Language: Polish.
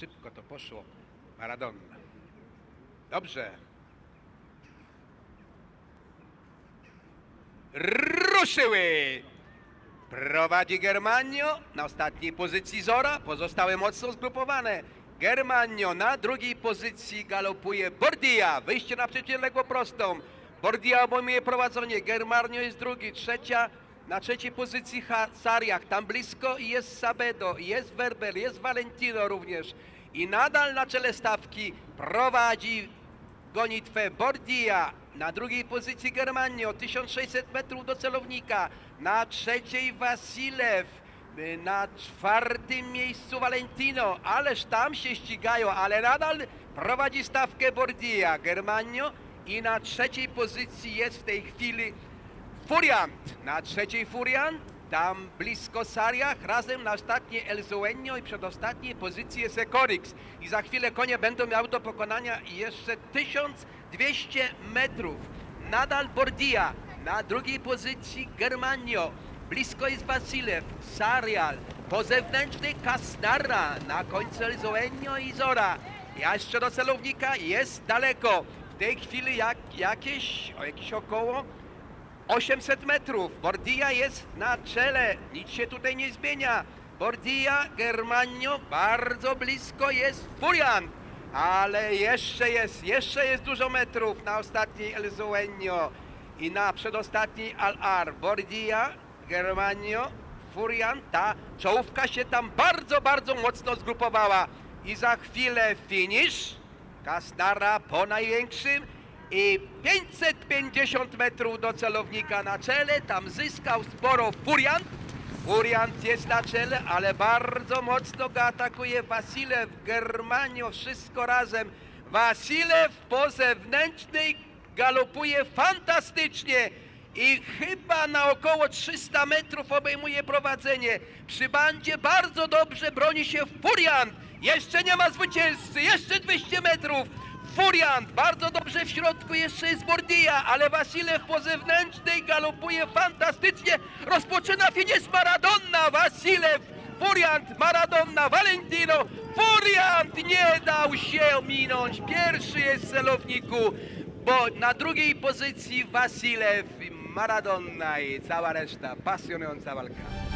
szybko to poszło. Maradona. Dobrze. Ruszyły! Prowadzi Germanio na ostatniej pozycji Zora, pozostałe mocno zgrupowane. Germanio na drugiej pozycji galopuje Bordia, wyjście na przeciwległą prostą. Bordia obejmuje prowadzenie, Germanio jest drugi, trzecia, na trzeciej pozycji Sariach, tam blisko i jest Sabedo, jest Werber, jest Valentino również. I nadal na czele stawki prowadzi gonitwę Bordia. Na drugiej pozycji Germanio, 1600 metrów do celownika. Na trzeciej Wasilew. Na czwartym miejscu Valentino. Ależ tam się ścigają, ale nadal prowadzi stawkę Bordia. Germanio i na trzeciej pozycji jest w tej chwili Furiant. Na trzeciej Furiant, tam blisko Sariach, razem na ostatniej El Zueño i przedostatniej pozycji jest Ecorix. I za chwilę konie będą miały do pokonania jeszcze 1200 metrów. Nadal Bordia, na drugiej pozycji Germanio. Blisko jest Wasilew, Sarial, po zewnętrznej Kasnara, na końcu El i Zora. Ja jeszcze do celownika jest daleko. W tej chwili jak, jakieś, jakieś około 800 metrów. Bordia jest na czele. Nic się tutaj nie zmienia. Bordia, Germanio, bardzo blisko jest Furian. Ale jeszcze jest, jeszcze jest dużo metrów na ostatniej El Zueño i na przedostatniej Al-Ar. Bordia, Germanio, Furian, ta czołówka się tam bardzo, bardzo mocno zgrupowała. I za chwilę finish. Kasnara po największym i 550 metrów do celownika na czele. Tam zyskał sporo Furiant. Furiant jest na czele, ale bardzo mocno go atakuje Wasilew, Germanio, wszystko razem. Wasilew po zewnętrznej galopuje fantastycznie i chyba na około 300 metrów obejmuje prowadzenie. Przy bandzie bardzo dobrze broni się Furiant. Jeszcze nie ma zwycięzcy, jeszcze 200 metrów. Furiant, bardzo dobrze w środku jeszcze jest Bordia, ale Wasilew po zewnętrznej galopuje fantastycznie. Rozpoczyna finisz Maradonna, Wasilew, Furiant, Maradonna, Valentino. Furiant nie dał się minąć. Pierwszy jest w celowniku, bo na drugiej pozycji Wasilew, Maradonna i cała reszta. Pasjonująca walka.